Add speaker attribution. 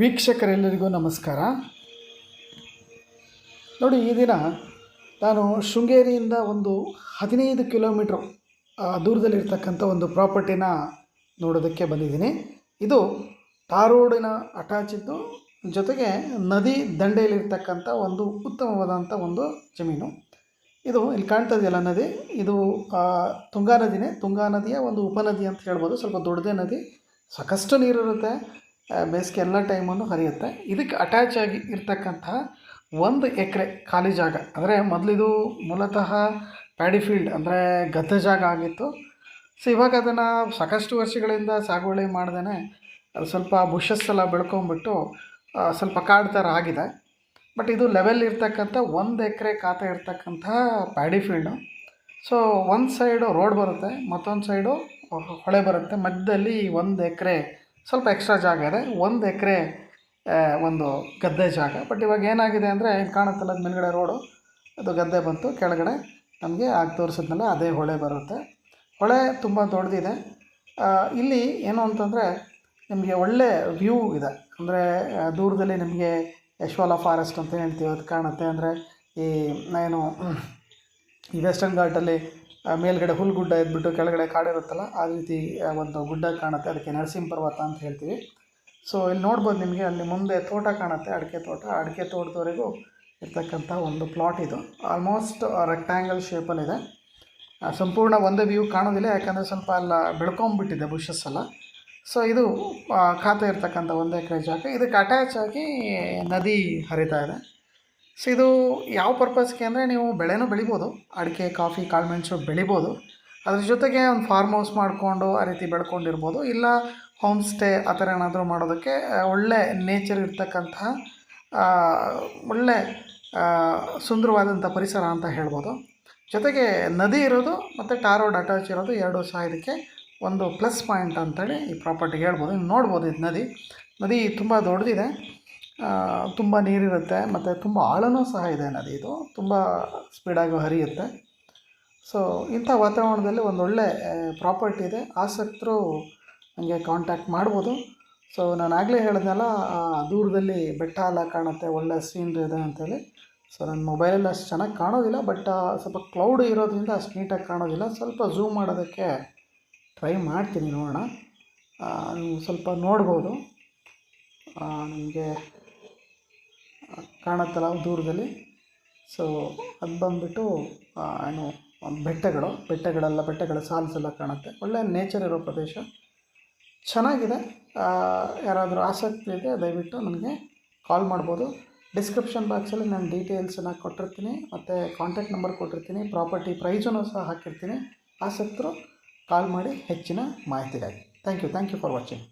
Speaker 1: ವೀಕ್ಷಕರೆಲ್ಲರಿಗೂ ನಮಸ್ಕಾರ. ನೋಡಿ, ಈ ದಿನ ನಾನು ಶೃಂಗೇರಿಯಿಂದ ಒಂದು ಹದಿನೈದು ಕಿಲೋಮೀಟ್ರ್ ದೂರದಲ್ಲಿರ್ತಕ್ಕಂಥ ಒಂದು ಪ್ರಾಪರ್ಟಿನ ನೋಡೋದಕ್ಕೆ ಬಂದಿದ್ದೀನಿ. ಇದು ತಾರೋಡಿನ ಅಟಾಚಿದ್ದು ಜೊತೆಗೆ ನದಿ ದಂಡೆಯಲ್ಲಿರ್ತಕ್ಕಂಥ ಒಂದು ಉತ್ತಮವಾದಂಥ ಒಂದು ಜಮೀನು. ಇದು ಇಲ್ಲಿ ಕಾಣ್ತಾ ಇದೆಯಲ್ಲ ನದಿ? ಇದು ತುಂಗಾ ನದಿನೇ. ತುಂಗಾ ನದಿಯ ಒಂದು ಉಪನದಿ ಅಂತ ಹೇಳ್ಬೋದು. ಸ್ವಲ್ಪ ದೊಡ್ಡದೇ ನದಿ. ಸಾಕಷ್ಟು ನೀರಿರುತ್ತೆ. ಬೇಸಿಗೆ ಎಲ್ಲ ಟೈಮನ್ನು ಹರಿಯುತ್ತೆ. ಇದಕ್ಕೆ ಅಟ್ಯಾಚ್ ಆಗಿ ಇರ್ತಕ್ಕಂತಹ ಒಂದು ಎಕರೆ ಖಾಲಿ ಜಾಗ. ಅಂದರೆ ಮೊದಲಿದು ಮೂಲತಃ ಪ್ಯಾಡಿ ಫೀಲ್ಡ್ ಅಂದರೆ ಗದ್ದೆ ಜಾಗ ಆಗಿತ್ತು. ಸೊ ಇವಾಗ ಅದನ್ನು ಸಾಕಷ್ಟು ವರ್ಷಗಳಿಂದ ಸಾಗುವಳಿ ಮಾಡ್ದೇ ಅದು ಸ್ವಲ್ಪ ಬುಷಸ್ ಎಲ್ಲ ಬೆಳ್ಕೊಂಬಿಟ್ಟು ಸ್ವಲ್ಪ ಕಾಡು ಥರ ಆಗಿದೆ. ಬಟ್ ಇದು ಲೆವೆಲ್ ಇರ್ತಕ್ಕಂಥ ಒಂದು ಎಕರೆ ಖಾತೆ ಇರ್ತಕ್ಕಂಥ ಪ್ಯಾಡಿ ಫೀಲ್ಡು ಸೊ ಒಂದು ಸೈಡು ರೋಡ್ ಬರುತ್ತೆ, ಮತ್ತೊಂದು ಸೈಡು ಹೊಳೆ ಬರುತ್ತೆ. ಮಧ್ಯದಲ್ಲಿ ಒಂದು ಎಕರೆ ಸ್ವಲ್ಪ ಎಕ್ಸ್ಟ್ರಾ ಜಾಗ ಇದೆ. ಒಂದು ಎಕರೆ ಒಂದು ಗದ್ದೆ ಜಾಗ. ಬಟ್ ಇವಾಗ ಏನಾಗಿದೆ ಅಂದರೆ ಇಲ್ಲಿ ಕಾಣುತ್ತಲ್ಲ ಅದು ಮೇಲ್ಗಡೆ ರೋಡು ಅದು ಗದ್ದೆ ಬಂತು. ಕೆಳಗಡೆ ನಮಗೆ ಆಗ ತೋರಿಸಿದ್ಮೇಲೆ ಅದೇ ಹೊಳೆ ಬರುತ್ತೆ. ಹೊಳೆ ತುಂಬ ದೊಡ್ಡದಿದೆ. ಇಲ್ಲಿ ಏನು ಅಂತಂದರೆ ನಿಮಗೆ ಒಳ್ಳೆ ವ್ಯೂ ಇದೆ. ಅಂದರೆ ದೂರದಲ್ಲಿ ನಿಮಗೆ ಯಶ್ವಾಲ ಫಾರೆಸ್ಟ್ ಅಂತ ಹೇಳ್ತೀವಿ. ಅದು ಕಾಣುತ್ತೆ. ಅಂದರೆ ಈ, ಏನು, ಈ ವೆಸ್ಟರ್ನ್ ಘಾಟಲ್ಲಿ ಮೇಲ್ಗಡೆ ಹುಲ್ಗುಡ್ಡ ಇದ್ಬಿಟ್ಟು ಕೆಳಗಡೆ ಕಾಡಿರುತ್ತಲ್ಲ ಆ ರೀತಿ ಒಂದು ಗುಡ್ಡ ಕಾಣುತ್ತೆ. ಅದಕ್ಕೆ ನರಸಿಂಹ ಪರ್ವತ ಅಂತ ಹೇಳ್ತೀವಿ. ಸೊ ಇಲ್ಲಿ ನೋಡ್ಬೋದು ನಿಮಗೆ, ಅಲ್ಲಿ ಮುಂದೆ ತೋಟ ಕಾಣುತ್ತೆ, ಅಡಿಕೆ ತೋಟ. ಅಡಿಕೆ ತೋಟದವರೆಗೂ ಇರ್ತಕ್ಕಂಥ ಒಂದು ಪ್ಲಾಟ್ ಇದು. ಆಲ್ಮೋಸ್ಟ್ ರೆಕ್ಟ್ಯಾಂಗಲ್ ಶೇಪಲ್ಲಿದೆ ಸಂಪೂರ್ಣ ಒಂದೇ ವ್ಯೂ ಕಾಣೋದಿಲ್ಲ, ಯಾಕಂದರೆ ಸ್ವಲ್ಪ ಎಲ್ಲ ಬೆಳ್ಕೊಂಬಿಟ್ಟಿದೆ ಬುಷಸ್ ಎಲ್ಲ. ಸೊ ಇದು ಖಾತೆ ಇರ್ತಕ್ಕಂಥ ಒಂದು ಎಕರೆ ಜಾಗ. ಇದಕ್ಕೆ ಅಟ್ಯಾಚ್ ಆಗಿ ನದಿ ಹರಿತಾ ಇದೆ. ಸೊ ಇದು ಯಾವ ಪರ್ಪಸ್ಗೆ ಅಂದರೆ ನೀವು ಬೆಳೆನೂ ಬೆಳಿಬೋದು, ಅಡಿಕೆ, ಕಾಫಿ ಕಾಳುಮೆಣಸು ಬೆಳಿಬೋದು. ಅದ್ರ ಜೊತೆಗೆ ಒಂದು ಫಾರ್ಮ್ ಹೌಸ್ ಮಾಡಿಕೊಂಡು ಆ ರೀತಿ ಬೆಳ್ಕೊಂಡಿರ್ಬೋದು. ಇಲ್ಲ ಹೋಮ್ ಸ್ಟೇ ಆ ಥರ ಏನಾದರೂ ಮಾಡೋದಕ್ಕೆ ಒಳ್ಳೆ ನೇಚರ್ ಇರ್ತಕ್ಕಂತಹ ಒಳ್ಳೆ ಸುಂದರವಾದಂಥ ಪರಿಸರ ಅಂತ ಹೇಳ್ಬೋದು. ಜೊತೆಗೆ ನದಿ ಇರೋದು ಮತ್ತು ಟಾರ್ ರೋಡ್ ಅಟ್ಯಾಚ್ ಇರೋದು ಎರಡು ಸಹ ಇದಕ್ಕೆ ಒಂದು ಪ್ಲಸ್ ಪಾಯಿಂಟ್ ಅಂತೇಳಿ ಈ ಪ್ರಾಪರ್ಟಿಗೆ ಹೇಳ್ಬೋದು. ನೀವು ನೋಡ್ಬೋದು ಇದು ನದಿ. ನದಿ ತುಂಬ ದೊಡ್ಡದಿದೆ. ತುಂಬ ನೀರಿರುತ್ತೆ ಮತ್ತು ತುಂಬ ಆಳನೂ ಸಹ ಇದೆ ನದಿ ಇದು. ತುಂಬ ಸ್ಪೀಡಾಗಿ ಹರಿಯುತ್ತೆ. ಸೊ ಇಂಥ ವಾತಾವರಣದಲ್ಲಿ ಒಂದು ಒಳ್ಳೆ ಪ್ರಾಪರ್ಟಿ ಇದೆ. ಆಸಕ್ತರು ನನಗೆ ಕಾಂಟ್ಯಾಕ್ಟ್ ಮಾಡ್ಬೋದು. ಸೊ ನಾನು ಆಗಲೇ ಹೇಳಿದ್ನಲ್ಲ ದೂರದಲ್ಲಿ ಬೆಟ್ಟ ಎಲ್ಲ ಕಾಣುತ್ತೆ, ಒಳ್ಳೆ ಸೀನ್ರಿ ಇದೆ ಅಂತೇಳಿ. ಸೊ ನನ್ನ ಮೊಬೈಲಲ್ಲಿ ಅಷ್ಟು ಚೆನ್ನಾಗಿ ಕಾಣೋದಿಲ್ಲ ಬಟ್ ಸ್ವಲ್ಪ ಕ್ಲೌಡ್ ಇರೋದ್ರಿಂದ ಅಷ್ಟು ನೀಟಾಗಿ ಕಾಣೋದಿಲ್ಲ. ಸ್ವಲ್ಪ ಝೂಮ್ ಮಾಡೋದಕ್ಕೆ ಟ್ರೈ ಮಾಡ್ತೀನಿ ನೋಡೋಣ. ನೀವು ಸ್ವಲ್ಪ ನೋಡ್ಬೋದು. ನಿಮಗೆ ಕಾಣುತ್ತಲ್ಲ ದೂರದಲ್ಲಿ. ಸೊ ಅದು ಬಂದುಬಿಟ್ಟು ಏನು, ಬೆಟ್ಟಗಳು, ಬೆಟ್ಟಗಳೆಲ್ಲ, ಬೆಟ್ಟಗಳ ಸಾಲ್ಸ್ ಎಲ್ಲ ಕಾಣುತ್ತೆ. ಒಳ್ಳೆ ನೇಚರ್ ಇರೋ ಪ್ರದೇಶ. ಚೆನ್ನಾಗಿದೆ. ಯಾರಾದರೂ ಆಸಕ್ತಿ ಇದೆ ದಯವಿಟ್ಟು ನನಗೆ ಕಾಲ್ ಮಾಡ್ಬೋದು. ಡಿಸ್ಕ್ರಿಪ್ಷನ್ ಬಾಕ್ಸಲ್ಲಿ ನಾನು ಡೀಟೇಲ್ಸನ್ನು ಕೊಟ್ಟಿರ್ತೀನಿ. ಮತ್ತು ಕಾಂಟ್ಯಾಕ್ಟ್ ನಂಬರ್ ಕೊಟ್ಟಿರ್ತೀನಿ. ಪ್ರಾಪರ್ಟಿ ಪ್ರೈಸನ್ನು ಸಹ ಹಾಕಿರ್ತೀನಿ. ಆಸಕ್ತರು ಕಾಲ್ ಮಾಡಿ ಹೆಚ್ಚಿನ ಮಾಹಿತಿಗಾಗಿ. Thank you thank you for watching